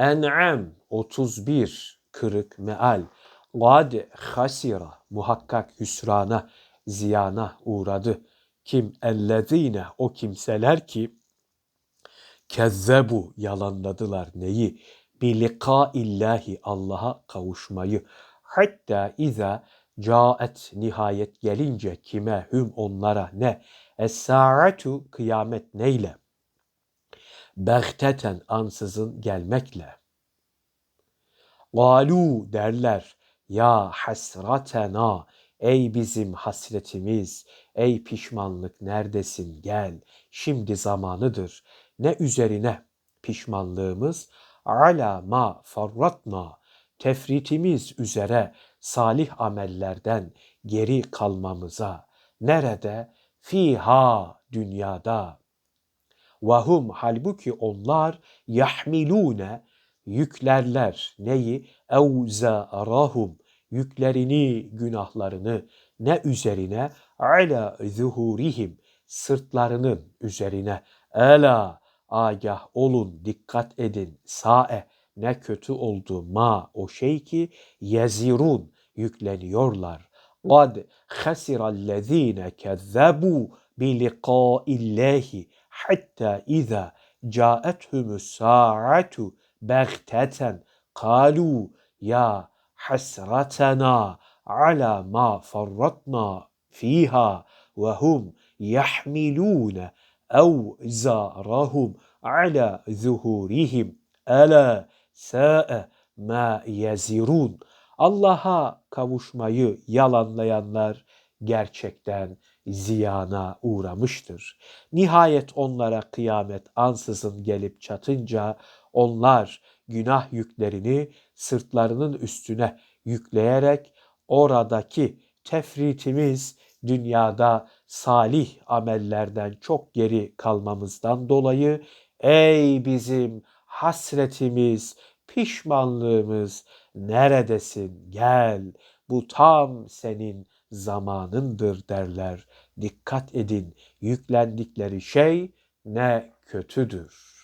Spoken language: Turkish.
En'am 31 kırık meal. Gad hasira muhakkak hüsrana, ziyana uğradı. Kim ellezine o kimseler ki kezzebu yalanladılar neyi? Bi illahi Allah'a kavuşmayı. Hatta iza caet nihayet gelince kime hüm onlara ne? Es-saatu kıyamet neyle? Begteten ansızın gelmekle. Galu derler ya hasratena ey bizim hasretimiz ey pişmanlık neredesin gel şimdi zamanıdır. Ne üzerine pişmanlığımız? Ala ma farratna tefritimiz üzere salih amellerden geri kalmamıza. Nerede? Fiha dünyada Vahum halbuki onlar yahmilune yüklerler neyi? Evzarahum yüklerini, günahlarını ne üzerine? Ala zuhurihim sırtlarının üzerine. Ela agah olun, dikkat edin. Sae ne kötü oldu ma o şey ki yezirun yükleniyorlar. Kad hasirallezinekezzebu bi liqa'illahi حتى إذا جاءتهم الساعة بغتة قالوا يا حسرتنا على ما فرطنا فيها وهم يحملون أوزارهم على ظهورهم. ألا ساء ما يزرون. Allah'a kavuşmayı yalanlayanlar gerçekten ziyana uğramıştır. Nihayet onlara kıyamet ansızın gelip çatınca onlar günah yüklerini sırtlarının üstüne yükleyerek oradaki tefritimiz dünyada salih amellerden çok geri kalmamızdan dolayı ey bizim hasretimiz, pişmanlığımız neredesin gel bu tam senin zamanındır derler. Dikkat edin yüklendikleri şey ne kötüdür.